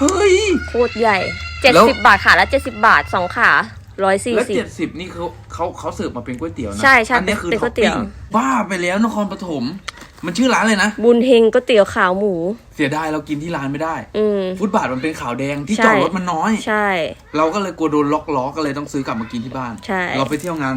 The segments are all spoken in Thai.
เฮ้ย โคตรใหญ่เจ็ดแล้ว สิบบาทขาละเจ็ดสิบบาทสองขาร้อยสี่แล้วสิบ เจ็ดสิบนี่เขาเขาเขาเสิร์ฟมาเป็นก๋วยเตี๋ยวนะใช่ใช่อันนี้คือเป็นก๋ท็อวยปเตี๋ปิ้ยวงบ้าไปแล้วนครปฐมมันชื่อร้านเลยนะ บุญเฮงก๋วยเตี๋ยวขาวหมู เสียดายเรากินที่ร้านไม่ได้ อืม ฟุตบาทมันเป็นขาวแดงที่ใช่ จอดรถมันน้อย ใช่ เราก็เลยกลัวโดนล็อกล้อก็เลยต้องซื้อกลับมากินที่บ้าน ใช่ เราไปเที่ยวงาน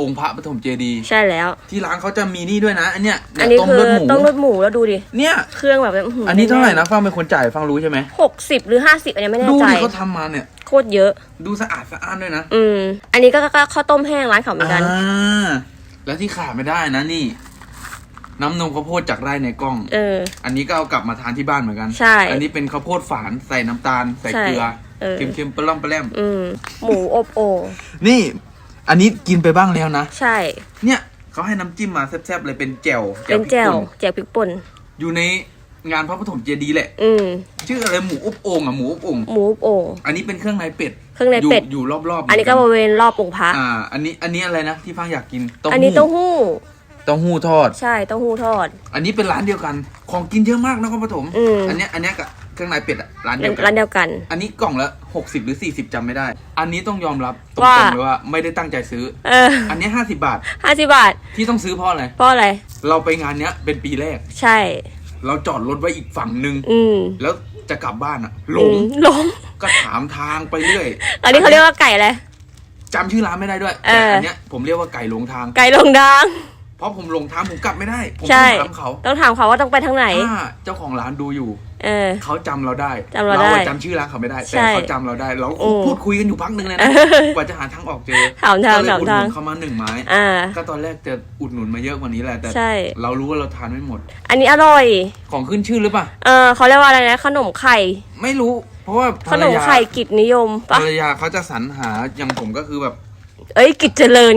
องค์พระปฐมเจดีย์ใช่แล้ว ที่ร้านเขาจะมีนี่ด้วยนะ อันเนี้ยอันนี้ต้มคือเลือดหมูต้มเลือดหมูแล้วดูดิ เนี่ย เครื่องแบบอันนี้เท่าไหร่นะฟังเป็นคนจ่ายฟังรู้ใช่ไหมหกสิบหรือห้าสิบอันนี้ไม่แน่ดูใจดิเขาทำมาเนี่ย โคตรเยอะ ดูสะอาดสะอ้านด้วยนะ อืม อันนี้ก็ก็ก็ข้าวต้มแห้งร้านเขาเหมือนกันอ่าแล้วที่ขาดไม่ได้นะนี่น้ำนมข้าวโพดจากไร่ในกล้อง เออ อันนี้ก็เอากลับมาทานที่บ้านเหมือนกัน ใช่ อันนี้เป็นข้าวโพดฝานใส่น้ำตาล ใส่ใช่เกลือเออเค็มๆปลาล่อมปลาแล่มอืมหมูอบโอ่งนี่ อันนี้กินไปบ้างแล้วนะ ใช่ เนี่ยเขาให้น้ำจิ้มมาแซ่บๆเลยเป็นแจ่วเป็นแจ่วพริกป่นแจ่วพริกป่นอยู่ในงานพระปฐมเจดีย์แหละ อืม ชื่ออะไรหมูอบโอ่งอะหมูอบโอ่งหมูอบโอ่งอันนี้เป็นเครื่องในเป็ดเครื่องในเป็ดยู่อยู่รอบๆอันนี้ก็บริเวณรอบองค์พระ อ่า อันนี้อันนี้อะไรนะที่ฟังอยากกินเต้าหู้อันนี้เต้าหู้ เต้าหู้ทอด ใช่เต้าหู้ทอด อันนี้เป็นร้านเดียวกัน ของกินเยอะมากนครปฐมอืมอันเนี้ยอันเนี้ยกับ เครื่องในเป็ดอะร้านเดียวกัร้านเดียวกัน อันนี้กล่องละหกสิบหรือสี่สิบจำไม่ได้ อันนี้ต้องยอมรับตรว่างๆเลยว่าไม่ได้ตั้งใจซื้อ เออ อันเนี้ห้าสิบาทห้าสิบบาท ที่ต้องซื้อเพราะอะไร เพราะอะไร เราไปงานเนี้ยเป็นปีแรก ใช่ เราจอดรถไว้อีกฝั่งหนึ่งอืมแล้วจะกลับบ้านอะหลอืงมหลง ก็ถามทางไปเรื่อยตอนนี้เขาเรียกว่าไก่อะไรจำชื่อร้านไม่ได้ด้วยเอแต่ออัอันเนี้ยผมเรียกว่าไก่หลงทาง ไก่ลงดัง เพราะผมหลงทางผมกลับไม่ได้ ผมใช่ต้องถามเขาต้องถามเขาว่าต้องไปทางไหน ถ้าเจ้าของร้านดูอยู่ เออ เขาจำเราได้จำเราได้อะจำชื่อร้านเขาไม่ได้ แต่ใช่เขาจำเราได้เราอืมพูดคุยกันอยู่พักหนึ่งเลยนะกว่าจะหาทางออกเจอถามทางก็เลยถามอุดหทานุงนเขามาหนึ่งไม้ อ่า ก็ตอนแรกจะอุดหนุนมาเยอะกว่านี้แหละแต่ใช่ เรารู้ว่าเราทานไม่หมด อันนี้อร่อย ของขึ้นชื่อหรือเปล่าเออเขาเรียกว่าอะไรนะ ขนมไข่ ไม่รู้ เพราะว่าขนมไข่กิจนิยมภรปะรยาเขาจะสรรหาอย่างผมก็คือแบบ เอ้ยกิจเจริญ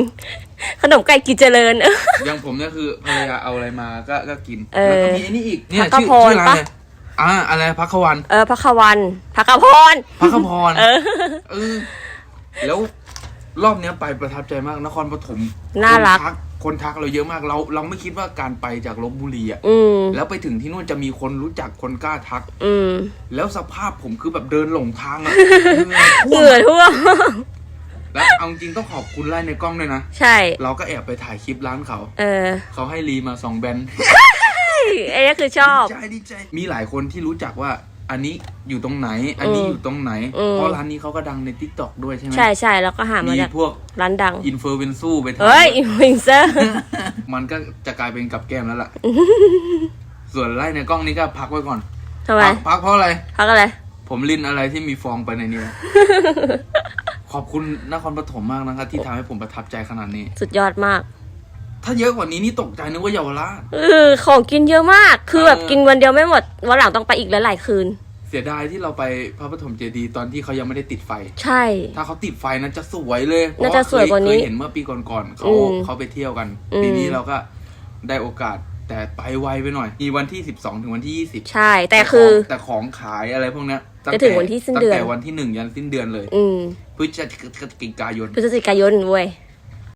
ขนมไก่กิจเจริญ อย่างผมเนี่ยคือภรรยาเอาอะไรมาก็ก็กินเออแล้วก็มีไอ้นี่อีกเนี่ยพักชื่อพรชื่อร้านปะ อะไรอ่าอะไรพักขวันเออพักวันพักพร พักขพรเออ เออแล้วรอบเนี้ยไปประทับใจมากนครปฐมน่ารัก คนทักคนทักเราเยอะมากเรา เราไม่คิดว่าการไปจากลบบุรีอะอืม แล้วไปถึงที่นู่นจะมีคนรู้จักคนกล้าทัก อืมแล้วสภาพผมคือแบบเดินหลงทางอะเหเหงื่อท่วมงื่อท่วม แล้วเอาจริงต้องขอบคุณไล่ในกล้องด้วยนะ ใช่ เราก็แอบไปถ่ายคลิปร้านเขา เออ เขาให้รีมาสองแบนไอ้นี่คือชอบดีใจดีใจ มีหลายคนที่รู้จักว่าอันนี้อยู่ตรงไหน อันนี้อืมอยู่ตรงไหนอืมเพราะร้านนี้เขาก็ดังในทิกตอกด้วยใช่ไหมใช่ใช่แล้วก็หามามีจากพวกร้านดัง อินฟลูเอนซูไปทานเฮ้ย อินฟลูเอนเซอร์ มันก็จะกลายเป็นกับแก้มแล้วล่ะ ส่วนไล่ในกล้องนี้ก็พักไว้ก่อนทำไมพักพักเพราะอะไร พักอะไร ผมลินอะไรที่มีฟองไปในนี้ ขอบคุณนครปฐมมากนะครับ ที่ทำให้ผมประทับใจขนาดนี้ สุดยอดมาก ถ้าเยอะกว่านี้นี่ตกใจนึกว่าเยาวราช เออของกินเยอะมาก คือแบบเออกินวันเดียวไม่หมด วันหลังต้องไปอีกหลายๆคืน เสียดายที่เราไปพระปฐมเจดีย์ตอนที่เขายังไม่ได้ติดไฟ ใช่ ถ้าเขาติดไฟนั้นจะสวยเลยน่าจะสวยกว่านี้เคยเห็นเมื่อปีก่อนๆเขาอืมเขาไปเที่ยวกัน อืม ปีนี้เราก็ได้โอกาส แต่ไปไวไปหน่อย มีวันที่ 12 ถึงวันที่ 20 ใช่ แต่คือของแต่ของขายอะไรพวกเนี้ยตั้จะถึงวันที่สิ้นเดือน ตั้งแต่วันที่หนึ่งยันสิ้นเดือนเลย อืมพฤศจิกายน พฤศจิกายนเว้ย